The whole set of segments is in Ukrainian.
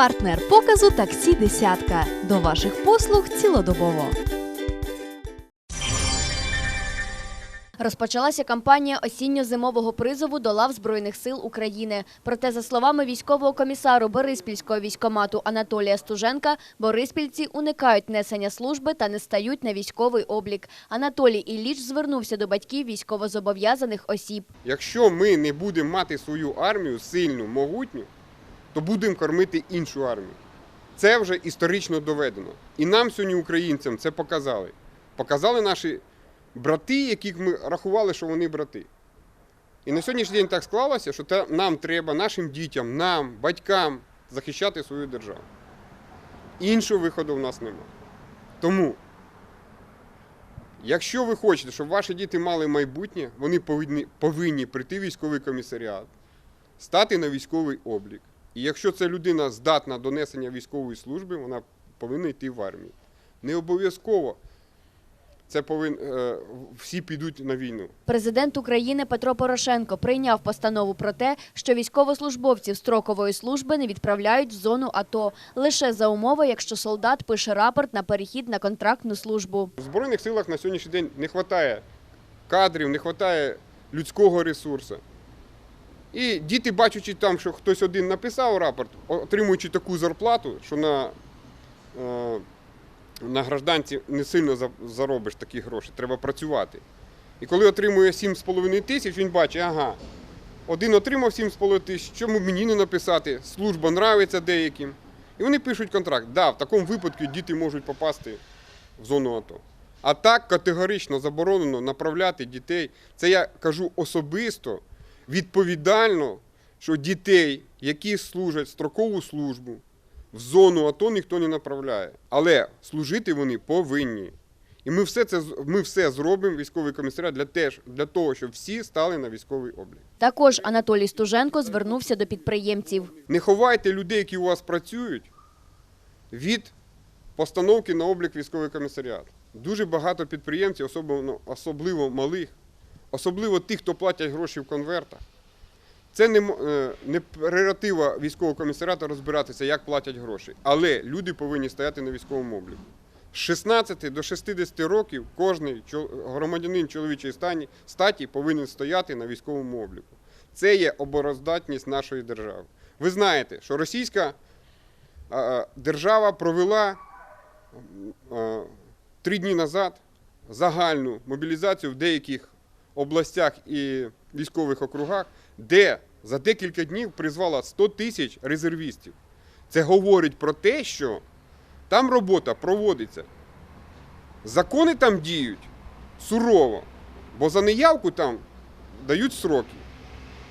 Партнер показу таксі десятка. До ваших послуг цілодобово. Розпочалася кампанія осінньо-зимового призову до лав Збройних сил України. Проте, за словами військового комісару Бориспільського військомату Анатолія Стуженка, бориспільці уникають несення служби та не стають на військовий облік. Анатолій Ілліч звернувся до батьків військовозобов'язаних осіб. Якщо ми не будемо мати свою армію сильну, могутню, то будемо кормити іншу армію. Це вже історично доведено. І нам сьогодні, українцям, це показали. Показали наші брати, яких ми рахували, що вони брати. І на сьогоднішній день так склалося, що нам треба, нашим дітям, нам, батькам захищати свою державу. Іншого виходу в нас немає. Тому, якщо ви хочете, щоб ваші діти мали майбутнє, вони повинні, повинні прийти в військовий комісаріат, стати на військовий облік. І якщо ця людина здатна до несення військової служби, вона повинна йти в армію. Не обов'язково це повин, е, всі підуть на війну. Президент України Петро Порошенко прийняв постанову про те, що військовослужбовців строкової служби не відправляють в зону АТО лише за умови, якщо солдат пише рапорт на перехід на контрактну службу. В Збройних силах на сьогоднішній день не вистачає кадрів, не вистачає людського ресурсу. І діти, бачачи там, що хтось один написав рапорт, отримуючи таку зарплату, що на, е, на гражданці не сильно заробиш такі гроші, треба працювати. І коли отримує 7,5 тисяч, він бачить, ага, один отримав 7,5 тисяч, чому мені не написати? Служба нравиться деяким. І вони пишуть контракт. Да, в такому випадку діти можуть попасти в зону АТО. А так категорично заборонено направляти дітей. Це я кажу особисто, відповідально, що дітей, які служать строкову службу, в зону АТО ніхто не направляє. Але служити вони повинні. І ми все це ми все зробимо, військовий комісаріат, для, теж, для того, щоб всі стали на військовий облік. Також Анатолій Стуженко звернувся до підприємців. Не ховайте людей, які у вас працюють, від постановки на облік військовий комісаріат. Дуже багато підприємців, особливо, особливо малих, особливо тих, хто платять гроші в конвертах. Це не, е, не прерогатива військового комісаріату розбиратися, як платять гроші. Але люди повинні стояти на військовому обліку. З 16 до 60 років кожен громадянин чоловічої статі повинен стояти на військовому обліку. Це є обороздатність нашої держави. Ви знаєте, що російська держава провела три дні назад загальну мобілізацію в деяких областях і військових округах, де за декілька днів призвала 100 тисяч резервістів. Це говорить про те, що там робота проводиться. Закони там діють сурово, бо за неявку там дають сроки.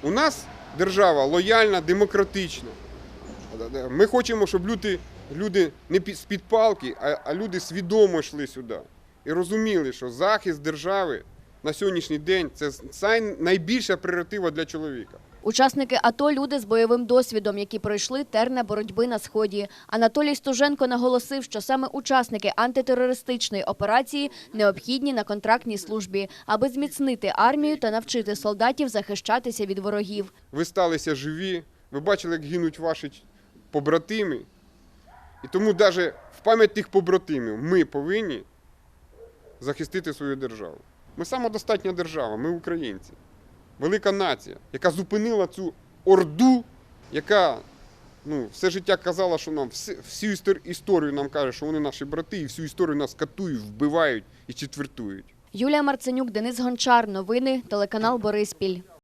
У нас держава лояльна, демократична. Ми хочемо, щоб люди, люди не під- з-під палки, а люди свідомо йшли сюди. І розуміли, що захист держави на сьогоднішній день це найбільша прерогатива для чоловіка. Учасники АТО – люди з бойовим досвідом, які пройшли терне боротьби на Сході. Анатолій Стуженко наголосив, що саме учасники антитерористичної операції необхідні на контрактній службі, аби зміцнити армію та навчити солдатів захищатися від ворогів. Ви сталися живі, ви бачили, як гинуть ваші побратими. І тому навіть в пам'ять тих побратимів ми повинні захистити свою державу. Ми самодостатня держава, ми українці. Велика нація, яка зупинила цю орду, яка ну, все життя казала, що нам всю історію нам каже, що вони наші брати, і всю історію нас катують, вбивають і четвертують. Юлія Марценюк, Денис Гончар. Новини. Телеканал Бориспіль.